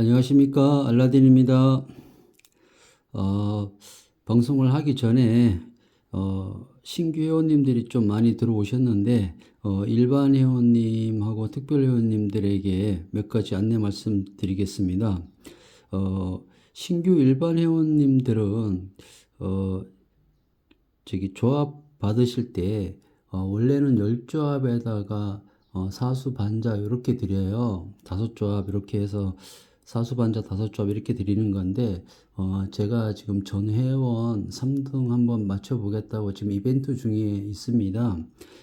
안녕하십니까 알라딘입니다. 어, 방송을 하기 전에 어, 신규 회원님들이 좀 많이 들어오셨는데 어, 일반 회원님하고 특별 회원님들에게 몇 가지 안내 말씀드리겠습니다. 어, 신규 일반 회원님들은 어, 저기 조합 받으실 때 어, 원래는 열 조합에다가 어, 사수 반자 이렇게 드려요. 다섯 조합 이렇게 해서 사수 반자 다섯 조합 이렇게 드리는 건데 어, 제가 지금 전 회원 3등 한번 맞춰 보겠다고 지금 이벤트 중에 있습니다.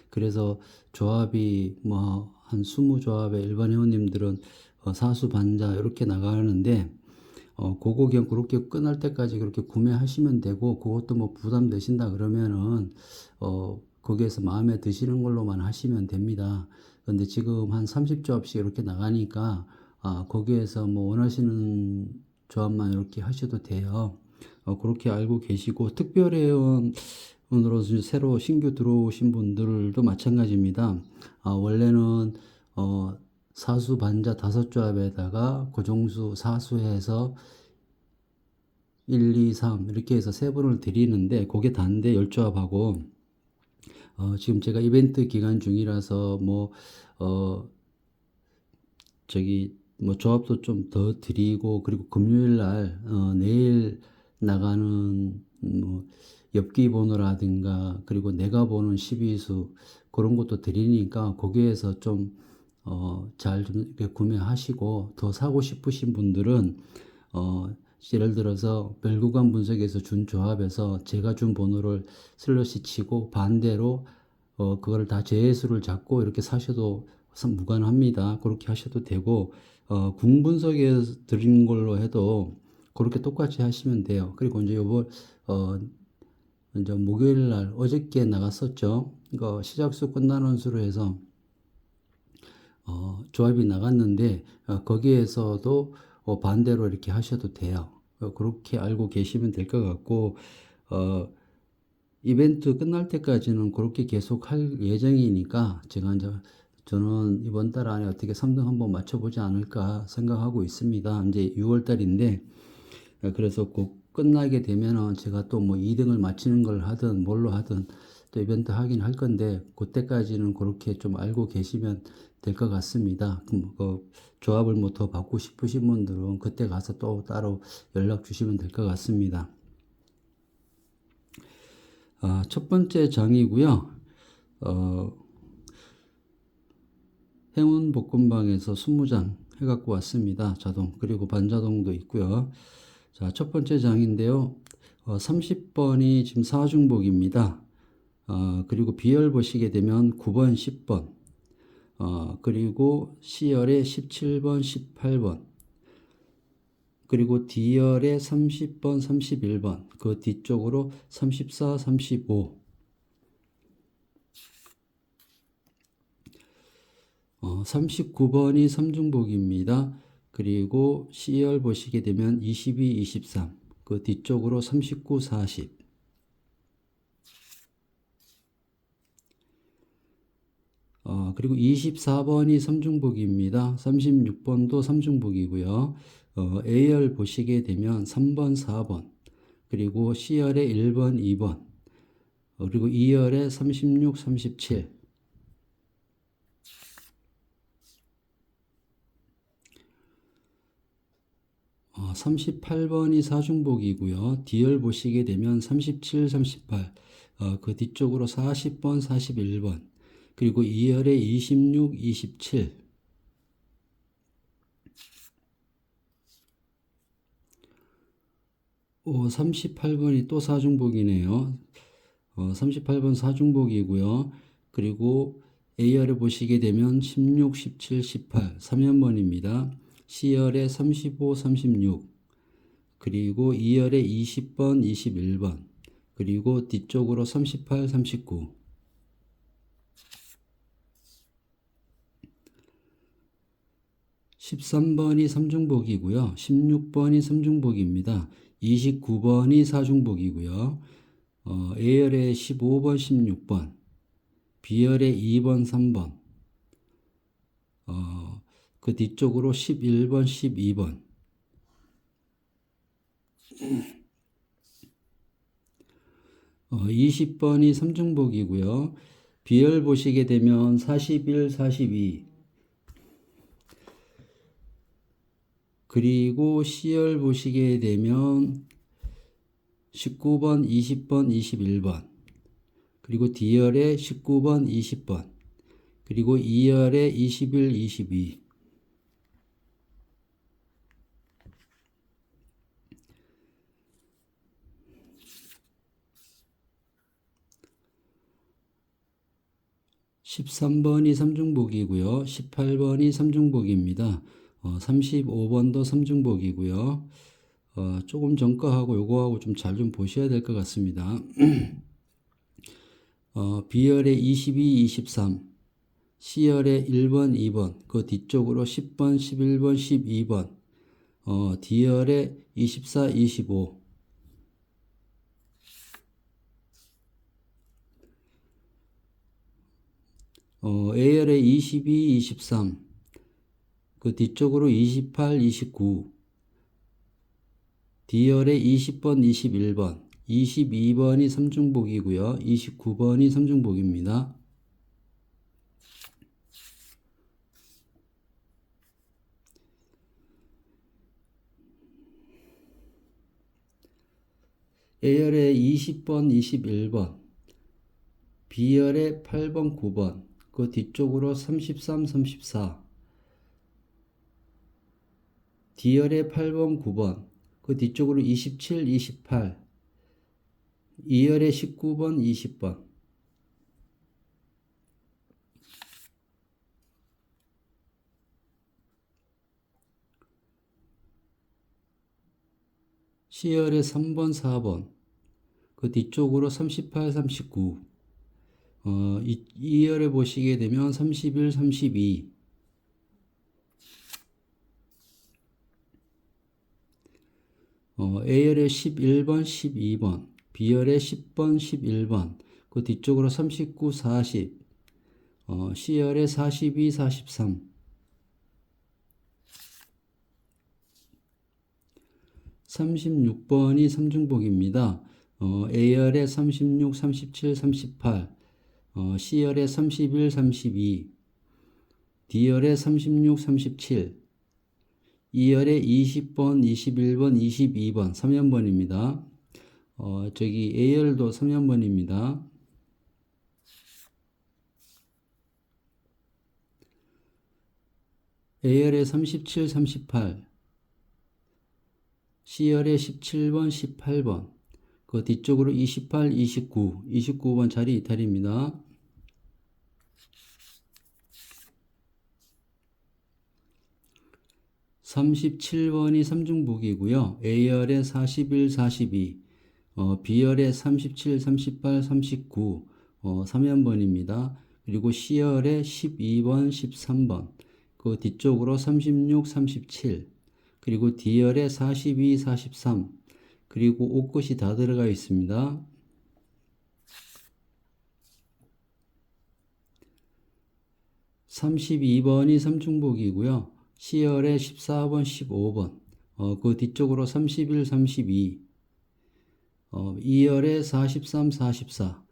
그래서 조합이 뭐 한 20조합의 일반 회원님들은 어, 사수 반자 이렇게 나가는데 어, 그거 그냥 그렇게 끝날 때까지 그렇게 구매하시면 되고, 그것도 뭐 부담 되신다 그러면은, 어, 거기에서 마음에 드시는 걸로만 하시면 됩니다. 근데 지금 한 30조합씩 이렇게 나가니까, 아, 거기에서 뭐 원하시는 조합만 이렇게 하셔도 돼요. 어, 그렇게 알고 계시고, 특별회원으로 새로 신규 들어오신 분들도 마찬가지입니다. 아, 원래는, 어, 사수 반자 다섯 조합에다가 고정수 사수해서 1, 2, 3 이렇게 해서 세 번을 드리는데 그게 단데 열 조합하고 어, 지금 제가 이벤트 기간 중이라서 뭐 어, 저기 뭐 조합도 좀 더 드리고 그리고 금요일 날 어, 내일 나가는 뭐 엽기 번호라든가 그리고 내가 보는 12수 그런 것도 드리니까 거기에서 좀 어, 잘좀 이렇게 구매하시고 더 사고 싶으신 분들은 어, 예를 들어서 벨구간 분석에서 준 조합에서 제가 준 번호를 슬러시 치고 반대로 어, 그걸 다 제수를 잡고 이렇게 사셔도 참 무관합니다. 그렇게 하셔도 되고 어, 궁 분석에 드린 걸로 해도 그렇게 똑같이 하시면 돼요. 그리고 이제 요번 어, 이제 목요일 날 어저께 나갔었죠. 이거 시작수 끝나는 수로 해서 어, 조합이 나갔는데 어, 거기에서도 어, 반대로 이렇게 하셔도 돼요. 어, 그렇게 알고 계시면 될 것 같고 어, 이벤트 끝날 때까지는 그렇게 계속 할 예정이니까 제가 이제 저는 이번 달 안에 어떻게 3등 한번 맞춰보지 않을까 생각하고 있습니다. 이제 6월 달인데 어, 그래서 꼭 끝나게 되면은 제가 또 뭐 2등을 맞히는 걸 하든 뭘로 하든 또 이벤트 하긴 할 건데 그때까지는 그렇게 좀 알고 계시면 될 것 같습니다. 그 조합을 뭐 더 받고 싶으신 분들은 그때 가서 또 따로 연락 주시면 될 것 같습니다. 아, 첫 번째 장이고요. 어, 행운 볶음방에서 20장 해갖고 왔습니다. 자동. 그리고 반자동도 있고요. 자, 첫 번째 장인데요. 어, 30번이 지금 사중복입니다. 어, 그리고 비열 보시게 되면 9번, 10번. 어, 그리고 C열에 17번, 18번. 그리고 D열에 30번, 31번. 그 뒤쪽으로 34, 35. 어, 39번이 삼중복입니다. 그리고 C열 보시게 되면 22, 23. 그 뒤쪽으로 39, 40. 어, 그리고 24번이 삼중복입니다. 36번도 삼중복이고요. 어, A열 보시게 되면 3번, 4번, 그리고 C열에 1번, 2번, 어, 그리고 E열에 36, 37, 어, 38번이 사중복이고요. D열 보시게 되면 37, 38, 어, 그 뒤쪽으로 40번, 41번, 그리고 2열에 26, 27, 오, 38번이 또 사중복이네요. 어, 38번 사중복이고요. 그리고 A열에 보시게 되면 16, 17, 18, 3연번입니다. C열에 35, 36, 그리고 2열에 20번, 21번, 그리고 뒤쪽으로 38, 39. (13번이) 삼중복이고요. (16번이) 삼중복입니다. (29번이) 사중복이고요. 어, A열에 15번, 16번, B열에 2번, 3번, 어, 그 뒤쪽으로 11번, 12번, 어, 20번이 삼중복이고요. 비열 보시게 되면 41, 42. 그리고 C열 보시게 되면 19번, 20번, 21번. 그리고 D열에 19번, 20번. 그리고 E열에 21, 22. (13번이) 삼중복이고요. (18번이) 삼중복입니다. 어, (35번도) 삼중복이고요. 어, 조금 전거하고 요거하고 좀잘좀 보셔야 될 것 같습니다. 어, B열에 22, 23 C열에 1번, 2번 그 뒤쪽으로 10번, 11번, 12번 어, D열에 24, 25 어, A열에 22, 23, 그 뒤쪽으로 28, 29, D열에 20번, 21번, 22번이 삼중복이고요. 29번이 삼중복입니다. A열에 20번, 21번, B열에 8번, 9번, 그 뒤쪽으로 33, 34, D열에 8번, 9번, 그 뒤쪽으로 27, 28, 2열에 19번, 20번. C열에 3번, 4번. 그 뒤쪽으로 38, 39. 어, 이, 2열에 보시게 되면 31, 32. 어, A열에 11번, 12번, B열에 10번, 11번, 그 뒤쪽으로 39, 40, 어, C열에 42, 43, (36번이) 삼중복입니다. 어, A열에 36, 37, 38, 어, C열에 31, 32, D열에 36, 37, 2열에 20번, 21번, 22번, 3년번입니다. 어, 저기 A열도 3년번입니다. A열에 37, 38, C열에 17번, 18번, 그 뒤쪽으로 28, 29, 29번 자리 이탈입니다. 37번이 삼중복이고요. A열에 41, 42, 어, B열에 37, 38, 39, 어, 3연번입니다. 그리고 C열에 12번, 13번, 그 뒤쪽으로 36, 37, 그리고 D열에 42, 43, 그리고 옷것이 다 들어가 있습니다. 32번이 삼중복이고요. C열에 14번, 15번, 어, 그 뒤쪽으로 31, 32, 어, 2열에 43, 44,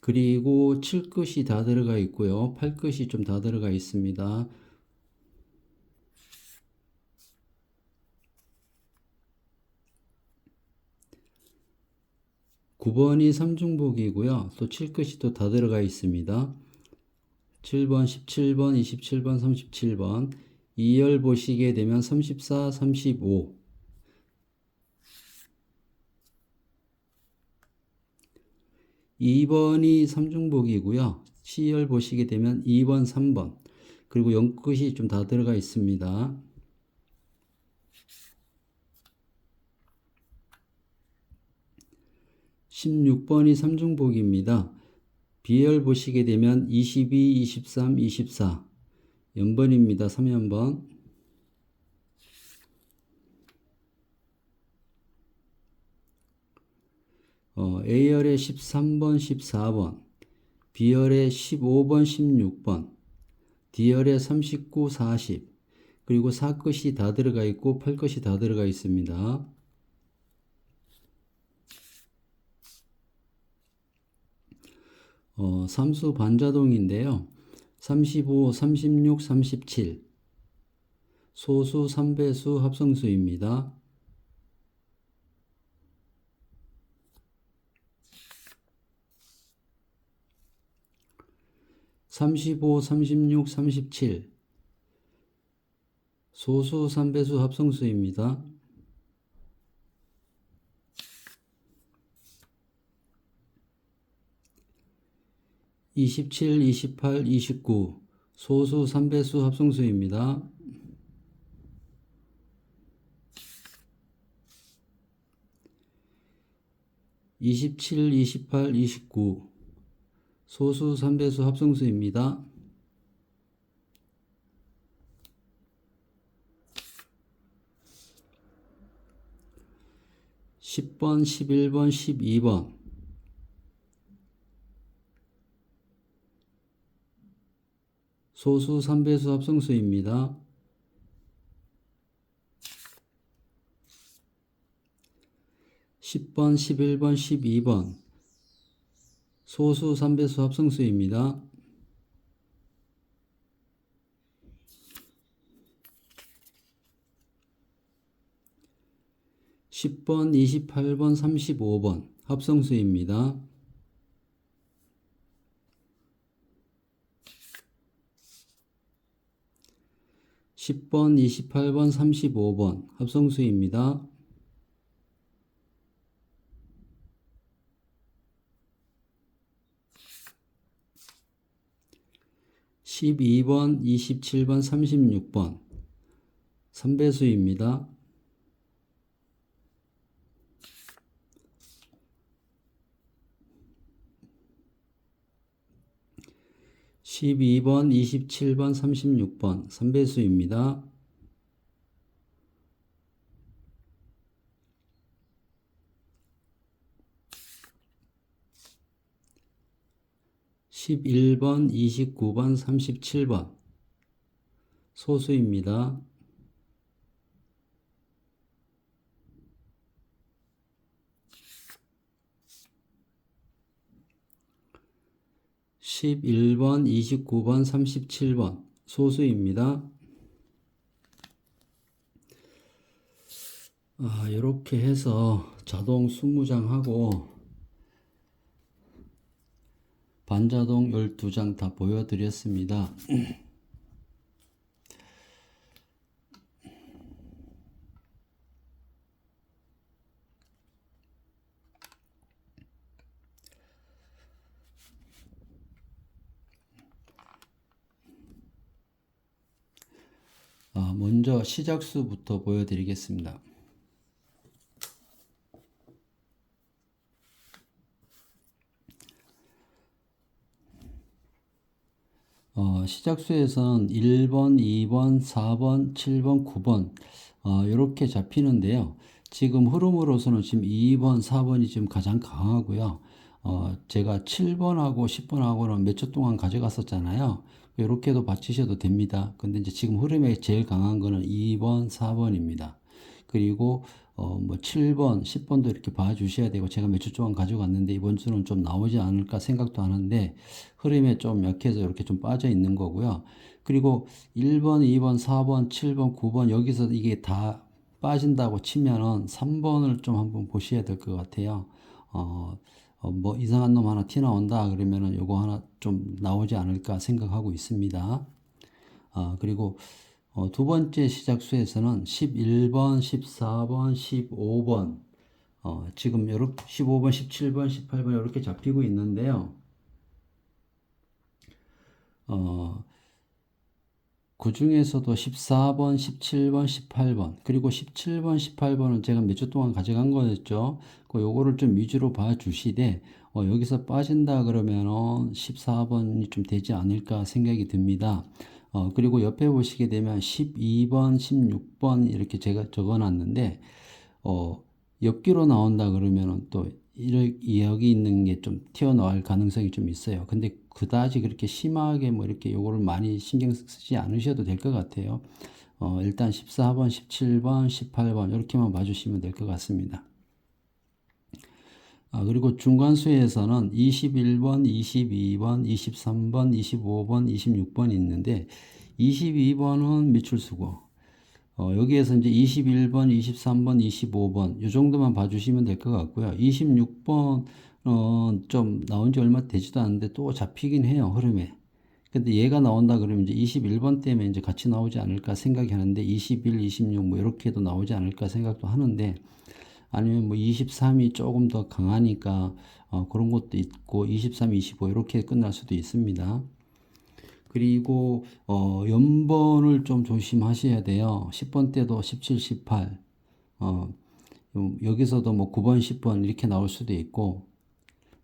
그리고 7끝이 다 들어가 있고요. 8끝이 좀 다 들어가 있습니다. (9번이) 삼중복이고요. 또 7끝이 또 다 들어가 있습니다. 7번, 17번, 27번, 37번 2열 보시게 되면 34, 35 2번이 삼중복이고요. C열 보시게 되면 2번, 3번 그리고 연끝이 좀 다 들어가 있습니다. 16번이 삼중복입니다. B열 보시게 되면 22, 23, 24 연번입니다. 3연번. 어, A열에 13번, 14번. B열에 15번, 16번. D열에 39, 40 그리고 사 것이 다 들어가 있고 팔 것이 다 들어가 있습니다. 어, 삼수 반자동인데요. 35, 36, 37. 소수 3배수 합성수입니다. 삼십오, 삼십육, 삼십칠. 소수 3배수 합성수입니다. 이십칠, 이십팔, 이십구. 소수 3배수 합성수입니다. 이십칠, 이십팔, 이십구. 소수 3배수 합성수입니다. 십번 십일 번 십이 번 소수 3배수 합성수입니다. 십번 십일 번 십이 번 소수 3배수 합성수입니다. 십번 이십팔 번 삼십오 번 합성수입니다. 십번 이십팔 번 삼십오 번 합성수입니다. 십이 번 이십칠 번 삼십육 번 3배수입니다. 십이 번 이십칠 번 삼십육 번 3배수입니다. 십일 번 이십구 번 삼십칠 번 소수입니다. 십일 번 이십구 번 삼십칠 번 소수입니다. 아, 이렇게 해서 자동 20장 하고 반자동 12장 다 보여드렸습니다. 먼저 시작수부터 보여드리겠습니다. 어, 시작수에서는 1번, 2번, 4번, 7번, 9번 어, 이렇게 잡히는데요. 지금 흐름으로서는 지금 2번, 4번이 지금 가장 강하고요. 어, 제가 7번하고 10번하고는 몇 초 동안 가져갔었잖아요. 이렇게도 받치셔도 됩니다. 근데 이제 지금 흐름에 제일 강한 거는 2번, 4번입니다. 그리고 어, 뭐 7번, 10번도 이렇게 봐주셔야 되고 제가 몇 주 동안 가져갔는데 이번 주는 좀 나오지 않을까 생각도 하는데 흐름에 좀 약해서 이렇게 좀 빠져 있는 거고요. 그리고 1번, 2번, 4번, 7번, 9번 여기서 이게 다 빠진다고 치면은 3번을 좀 한번 보셔야 될 것 같아요. 어, 어, 뭐 이상한 놈 하나 티 나온다 그러면은 요거 하나 좀 나오지 않을까 생각하고 있습니다. 아, 그리고 어, 두 번째 시작수에서는 11번, 14번, 15번, 어, 지금 요렇게 15번, 17번, 18번 이렇게 잡히고 있는데요. 어, 그 중에서도 14번, 17번, 18번, 그리고 17번, 18번은 제가 몇 주 동안 가져간 거였죠. 그 요거를 좀 위주로 봐 주시되, 어, 여기서 빠진다 그러면은 14번이 좀 되지 않을까 생각이 듭니다. 어, 그리고 옆에 보시게 되면 12번, 16번 이렇게 제가 적어 놨는데, 어, 옆기로 나온다 그러면은 또 이렇게 여기 있는 게 좀 튀어나올 가능성이 좀 있어요. 근데 그다지 그렇게 심하게 뭐 이렇게 요거를 많이 신경 쓰지 않으셔도 될 것 같아요. 어, 일단 14번, 17번, 18번 이렇게만 봐주시면 될 것 같습니다. 아, 그리고 중간수에서는 21번, 22번, 23번, 25번, 26번이 있는데 22번은 미출수고 어, 여기에서 이제 21번, 23번, 25번 이 정도만 봐주시면 될 것 같고요. 26번 어, 좀 나온 지 얼마 되지도 않는데 또 잡히긴 해요 흐름에. 근데 얘가 나온다 그러면 이제 21번 때문에 이제 같이 나오지 않을까 생각이 하는데 21, 26 뭐 이렇게도 나오지 않을까 생각도 하는데 아니면 뭐 23이 조금 더 강하니까 어, 그런 것도 있고 23, 25 이렇게 끝날 수도 있습니다. 그리고 어, 연번을 좀 조심하셔야 돼요. 10번 때도 17, 18 어, 요- 여기서도 뭐 9번, 10번 이렇게 나올 수도 있고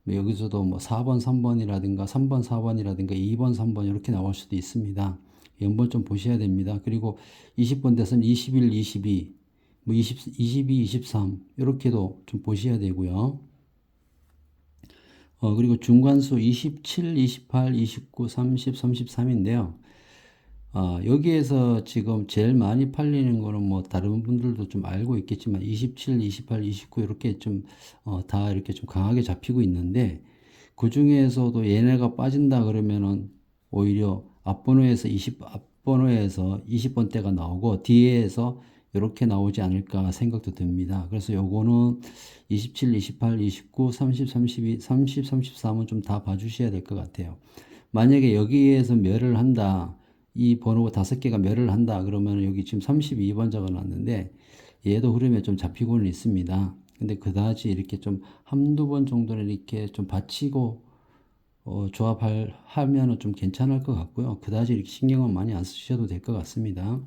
뭐 여기서도 뭐 4번, 3번이라든가 3번, 4번이라든가 2번, 3번 이렇게 나올 수도 있습니다. 연번 좀 보셔야 됩니다. 그리고 20번 돼서는 21, 22, 뭐 20, 22, 23 이렇게도 좀 보셔야 되고요. 어, 그리고 중간수 27, 28, 29, 30, 33인데요. 아, 여기에서 지금 제일 많이 팔리는 거는 뭐 다른 분들도 좀 알고 있겠지만 27, 28, 29 이렇게 좀, 어, 다 이렇게 좀 강하게 잡히고 있는데 그 중에서도 얘네가 빠진다 그러면은 오히려 앞번호에서 20, 앞번호에서 20번대가 나오고 뒤에서 이렇게 나오지 않을까 생각도 듭니다. 그래서 요거는 27, 28, 29, 30, 32, 30, 33은 좀 다 봐주셔야 될 것 같아요. 만약에 여기에서 멸을 한다. 이 번호가 다섯 개가 멸을 한다. 그러면 여기 지금 32번 적어놨는데 얘도 흐름에 좀 잡히고는 있습니다. 근데 그다지 이렇게 좀 한두 번 정도는 이렇게 좀 받치고 어, 조합할 하면은 좀 괜찮을 것 같고요. 그다지 이렇게 신경은 많이 안 쓰셔도 될 것 같습니다.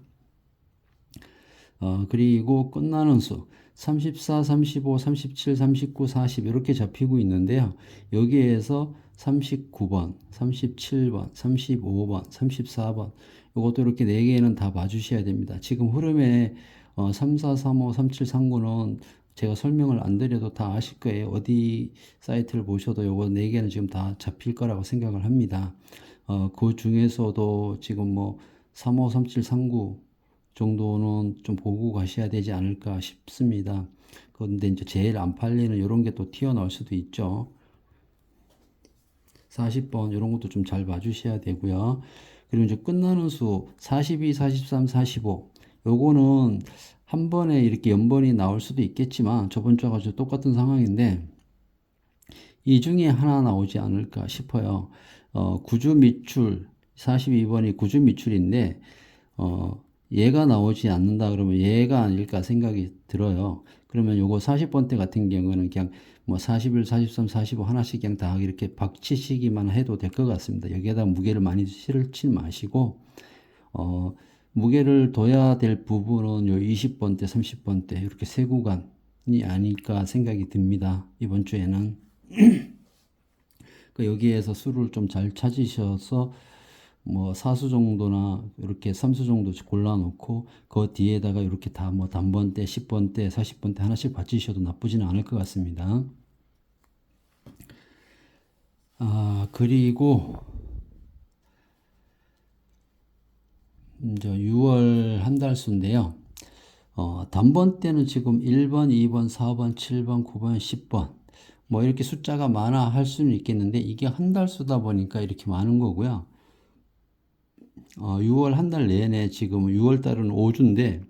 어, 그리고 끝나는 수 34, 35, 37, 39, 40 이렇게 잡히고 있는데요. 여기에서 39번, 37번, 35번, 34번 이것도 이렇게 네 개는 다 봐주셔야 됩니다. 지금 흐름에 어, 34, 35, 37, 39는 제가 설명을 안 드려도 다 아실 거예요. 어디 사이트를 보셔도 요거 네 개는 지금 다 잡힐 거라고 생각을 합니다. 어, 그 중에서도 지금 뭐 35, 37, 39 정도는 좀 보고 가셔야 되지 않을까 싶습니다. 그런데 이제 제일 안 팔리는 이런 게 또 튀어나올 수도 있죠. 40번 이런 것도 좀 잘 봐주셔야 되고요. 그리고 이제 끝나는 수 42, 43, 45 요거는 한 번에 이렇게 연번이 나올 수도 있겠지만 저번 주와 가지고 똑같은 상황인데 이 중에 하나 나오지 않을까 싶어요. 어, 구주 밑줄 42번이 구주 밑줄인데 어, 얘가 나오지 않는다 그러면 얘가 아닐까 생각이 들어요. 그러면 요거 40번대 같은 경우는 그냥 뭐 41, 43, 45 하나씩 그냥 다 이렇게 박치시기만 해도 될 것 같습니다. 여기에다 무게를 많이 실지 마시고 어, 무게를 둬야 될 부분은 요 20번대, 30번대 이렇게 세 구간이 아닐까 생각이 듭니다. 이번 주에는 그 여기에서 수를 좀 잘 찾으셔서 뭐 사수 정도나 이렇게 삼수 정도 골라놓고 그 뒤에다가 이렇게 다 뭐 단번대, 10번대, 40번대 하나씩 받치셔도 나쁘지는 않을 것 같습니다. 아, 그리고 이제 6월 한 달 수인데요. 어, 단번 때는 지금 1번, 2번, 4번, 7번, 9번, 10번 뭐 이렇게 숫자가 많아 할 수는 있겠는데 이게 한 달 수다 보니까 이렇게 많은 거고요. 어, 6월 한 달 내내 지금 6월 달은 5주인데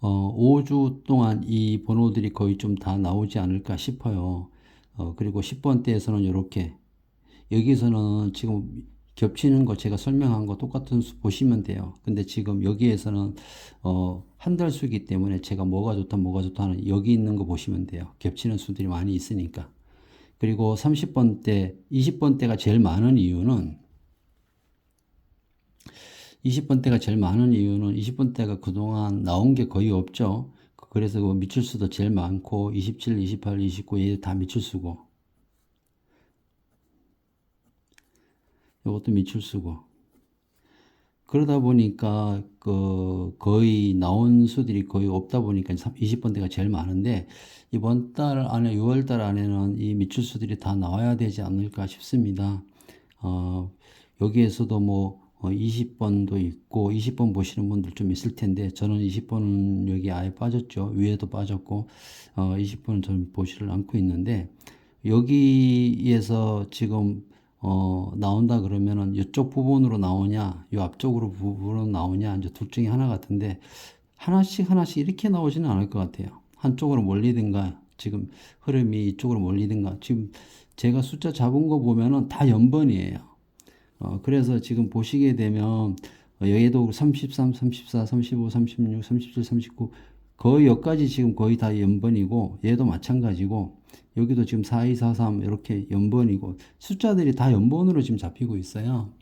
어, 5주 동안 이 번호들이 거의 좀 다 나오지 않을까 싶어요. 어, 그리고 10번 대에서는 이렇게 여기서는 지금 겹치는 거 제가 설명한 거 똑같은 수 보시면 돼요. 근데 지금 여기에서는 어, 한 달 수이기 때문에 제가 뭐가 좋다 뭐가 좋다 하는 여기 있는 거 보시면 돼요. 겹치는 수들이 많이 있으니까. 그리고 30번 대, 20번 대가 제일 많은 이유는 20번 대가 제일 많은 이유는 20번 대가 그동안 나온 게 거의 없죠. 그래서 그 미출수도 제일 많고 27, 28, 29얘다 미출수고 이것도 미출수고 그러다 보니까 그 거의 나온 수들이 거의 없다 보니까 20번 대가 제일 많은데 이번 달 안에 6월 달 안에는 이 미출수들이 다 나와야 되지 않을까 싶습니다. 어, 여기에서도 뭐 어, 20번도 있고 20번 보시는 분들 좀 있을 텐데 저는 20번은 여기 아예 빠졌죠. 위에도 빠졌고 어, 20번은 저는 보지를 않고 있는데 여기에서 지금 어, 나온다 그러면은 이쪽 부분으로 나오냐, 이 앞쪽으로 부분으로 나오냐, 이제 둘 중에 하나 같은데 하나씩 하나씩 이렇게 나오지는 않을 것 같아요. 한쪽으로 몰리든가 지금 흐름이 이쪽으로 몰리든가 지금 제가 숫자 잡은 거 보면은 다 연번이에요. 어, 그래서 지금 보시게 되면 어, 여기도 33, 34, 35, 36, 37, 39 거의 여기까지 지금 거의 다 연번이고 얘도 마찬가지고 여기도 지금 4243 이렇게 연번이고 숫자들이 다 연번으로 지금 잡히고 있어요.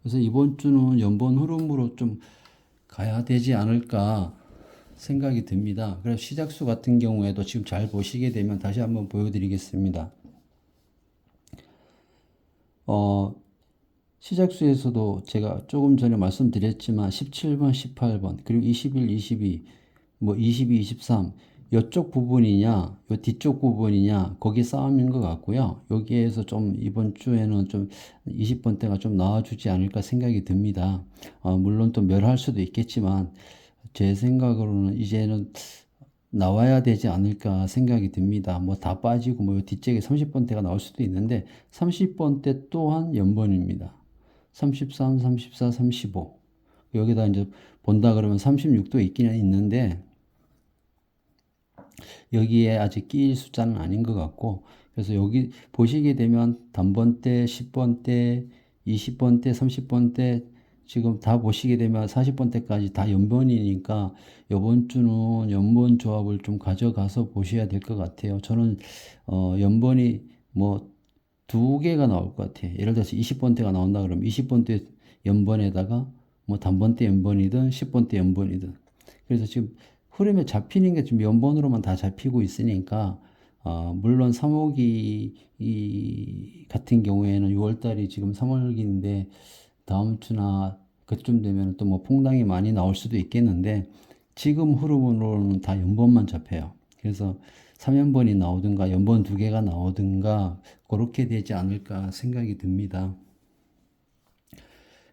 그래서 이번 주는 연번 흐름으로 좀 가야 되지 않을까 생각이 듭니다. 그래서 시작수 같은 경우에도 지금 잘 보시게 되면 다시 한번 보여드리겠습니다. 어, 시작수에서도 제가 조금 전에 말씀드렸지만 17번, 18번, 그리고 21, 22, 뭐 22, 23 이쪽 부분이냐, 요 뒤쪽 부분이냐, 거기 싸움인 것 같고요. 여기에서 좀 이번 주에는 좀 20번대가 좀 나와주지 않을까 생각이 듭니다. 어, 물론 또 멸할 수도 있겠지만 제 생각으로는 이제는 나와야 되지 않을까 생각이 듭니다. 뭐 다 빠지고 뭐 뒷쪽에 30번대가 나올 수도 있는데 30번대 또한 연번입니다. 33, 34, 35. 여기다 이제 본다 그러면 36도 있기는 있는데 여기에 아직 끼일 숫자는 아닌 것 같고 그래서 여기 보시게 되면 단번대, 10번대, 20번대, 30번대 지금 다 보시게 되면 40번대까지 다 연번이니까 이번 주는 연번 조합을 좀 가져가서 보셔야 될 것 같아요. 저는 어 연번이 뭐 두 개가 나올 것 같아요. 예를 들어서 20번대가 나온다 그러면 20번대 연번에다가 뭐 단번대 연번이든 10번대 연번이든 그래서 지금 흐름에 잡히는 게 지금 연번으로만 다 잡히고 있으니까 어, 물론 3호기 이 같은 경우에는 6월달이 지금 3월기인데 다음 주나 그쯤 되면 또 뭐 폭락이 많이 나올 수도 있겠는데 지금 흐름으로는 다 연번만 잡혀요. 그래서 3연번이 나오든가 연번 두 개가 나오든가 그렇게 되지 않을까 생각이 듭니다.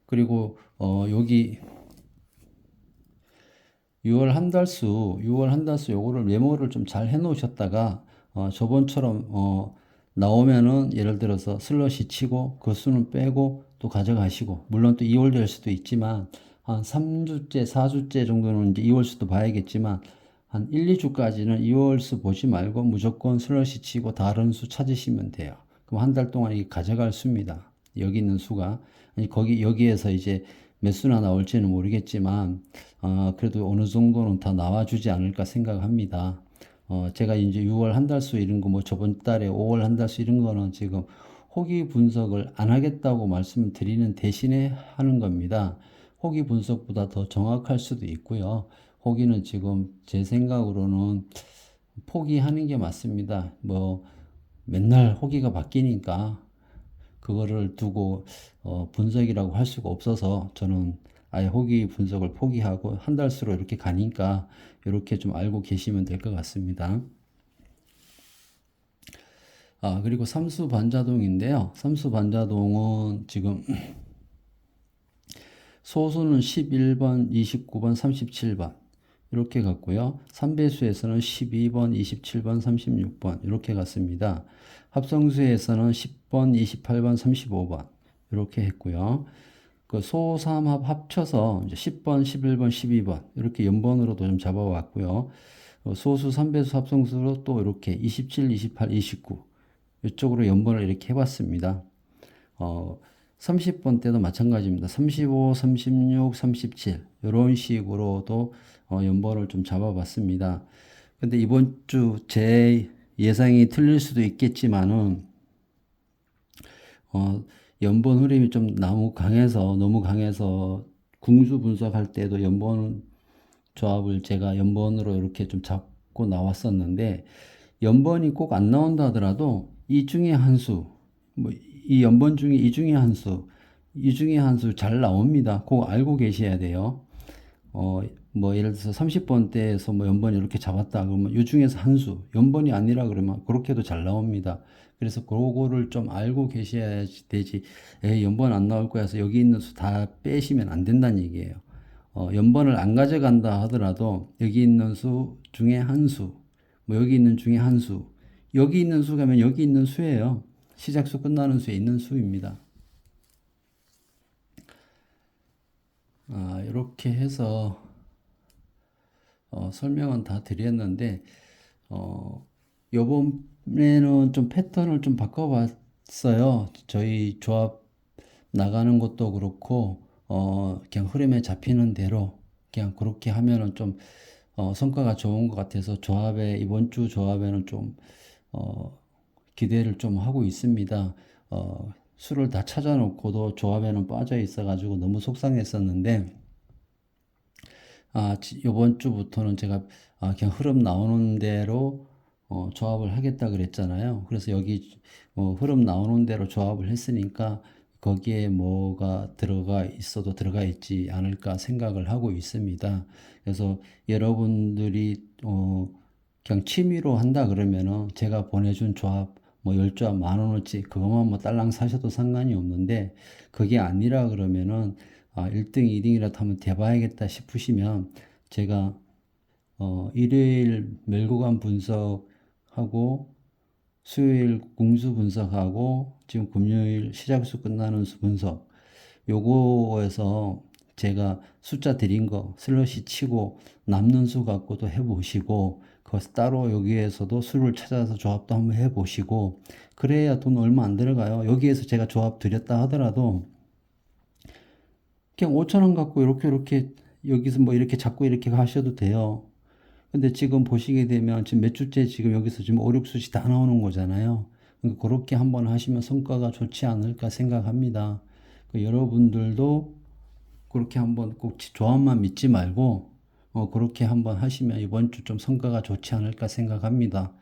그리고 어 여기 6월 한 달수, 6월 한 달수 요거를 메모를 좀 잘 해 놓으셨다가 어, 저번처럼 어, 나오면은 예를 들어서 슬러시 치고 그 수는 빼고 또 가져가시고 물론 또 2월 될 수도 있지만 한 3주째, 4주째 정도는 이제 2월 수도 봐야겠지만 한 1, 2주까지는 2월 수 보지 말고 무조건 슬러시 치고 다른 수 찾으시면 돼요. 그럼 한 달 동안 이게 가져갈 수입니다. 여기 있는 수가 아니 거기 여기에서 이제 몇 수나 나올지는 모르겠지만 어, 그래도 어느 정도는 다 나와주지 않을까 생각합니다. 어, 제가 이제 6월 한 달 수 이런 거 뭐 저번 달에 5월 한 달 수 이런 거는 지금 호기 분석을 안 하겠다고 말씀드리는 대신에 하는 겁니다. 호기 분석보다 더 정확할 수도 있고요. 호기는 지금 제 생각으로는 포기하는 게 맞습니다. 뭐 맨날 호기가 바뀌니까 그거를 두고 어, 분석이라고 할 수가 없어서 저는 아예 호기 분석을 포기하고 한 달수로 이렇게 가니까 이렇게 좀 알고 계시면 될 것 같습니다. 아, 그리고 삼수 반자동인데요. 삼수 반자동은 지금 소수는 11번, 29번, 37번 이렇게 갔고요. 3배수에서는 12번, 27번, 36번 이렇게 갔습니다. 합성수에서는 10번, 28번, 35번 이렇게 했고요. 그 소삼합 합쳐서 이제 10번, 11번, 12번 이렇게 연번으로도 좀 잡아왔고요. 어, 소수 3배수 합성수로 또 이렇게 27, 28, 29 이쪽으로 연번을 이렇게 해봤습니다. 어, 30번 때도 마찬가지입니다. 35, 36, 37 이런 식으로도 어, 연번을 좀 잡아봤습니다. 근데 이번 주 제 예상이 틀릴 수도 있겠지만은 어, 연번 흐름이 좀 너무 강해서 너무 강해서 궁수 분석할 때도 연번 조합을 제가 연번으로 이렇게 좀 잡고 나왔었는데 연번이 꼭 안 나온다 하더라도 이 중에 한 수, 뭐 이 연번 중에 이 중에 한 수, 이 중에 한 수 잘 나옵니다. 그거 알고 계셔야 돼요. 어, 뭐 예를 들어서 30번대에서 뭐 연번이 이렇게 잡았다 그러면 요 중에서 한 수, 연번이 아니라 그러면 그렇게도 잘 나옵니다. 그래서 그거를 좀 알고 계셔야 되지. 에이, 연번 안 나올 거야 해서 여기 있는 수 다 빼시면 안 된다는 얘기예요. 어, 연번을 안 가져간다 하더라도 여기 있는 수 중에 한 수, 뭐 여기 있는 중에 한 수, 여기 있는 수 가면 여기 있는 수예요. 시작 수 끝나는 수에 있는 수입니다. 아, 이렇게 해서 어, 설명은 다 드렸는데 어, 요번에는 좀 패턴을 좀 바꿔봤어요. 저희 조합 나가는 것도 그렇고 어, 그냥 흐름에 잡히는 대로 그냥 그렇게 하면은 좀 어, 성과가 좋은 것 같아서 조합에 이번 주 조합에는 좀 어, 기대를 좀 하고 있습니다. 어, 술을 다 찾아놓고도 조합에는 빠져 있어가지고 너무 속상했었는데 아, 지- 요번 주부터는 제가 아, 그냥 흐름 나오는 대로 어, 조합을 하겠다 그랬잖아요. 그래서 여기 어, 흐름 나오는 대로 조합을 했으니까 거기에 뭐가 들어가 있어도 들어가 있지 않을까 생각을 하고 있습니다. 그래서 여러분들이 어, 그냥 취미로 한다 그러면은 제가 보내준 조합 뭐 10조합 만 원어치 그것만 뭐 딸랑 사셔도 상관이 없는데 그게 아니라 그러면은 아, 1등, 2등이라도 한번 돼봐야겠다 싶으시면 제가 어, 일요일 멜구간 분석하고 수요일 공수 분석하고 지금 금요일 시작수 끝나는 수 분석 요거에서 제가 숫자 드린 거 슬러시 치고 남는 수 갖고도 해보시고 거기서 따로 여기에서도 수를 찾아서 조합도 한번 해보시고 그래야 돈 얼마 안 들어가요. 여기에서 제가 조합 드렸다 하더라도 그냥 5천 원 갖고 이렇게 이렇게 여기서 뭐 이렇게 잡고 이렇게 하셔도 돼요. 근데 지금 보시게 되면 지금 몇 주째 지금 여기서 지금 5, 6수치 다 나오는 거잖아요. 그러니까 그렇게 한번 하시면 성과가 좋지 않을까 생각합니다. 그 여러분들도 그렇게 한번 꼭 조합만 믿지 말고 어, 그렇게 한번 하시면 이번 주 좀 성과가 좋지 않을까 생각합니다.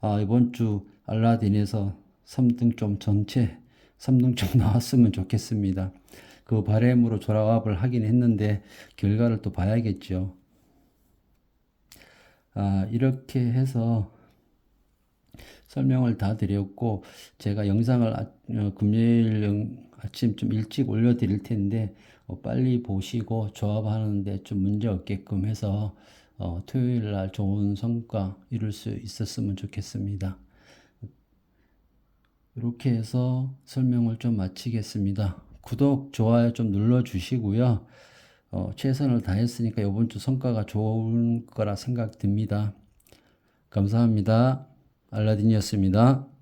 아, 이번 주 알라딘에서 3등 좀 전체 3등 좀 나왔으면 좋겠습니다. 그 바램으로 조합을 하긴 했는데 결과를 또 봐야겠죠. 아, 이렇게 해서 설명을 다 드렸고 제가 영상을 아, 어, 금요일 영- 아침 좀 일찍 올려 드릴 텐데 어, 빨리 보시고 조합하는데 좀 문제 없게끔 해서 어, 토요일 날 좋은 성과 이룰 수 있었으면 좋겠습니다. 이렇게 해서 설명을 좀 마치겠습니다. 구독, 좋아요 좀 눌러주시고요. 어, 최선을 다했으니까 이번 주 성과가 좋은 거라 생각 듭니다. 감사합니다. 알라딘이었습니다.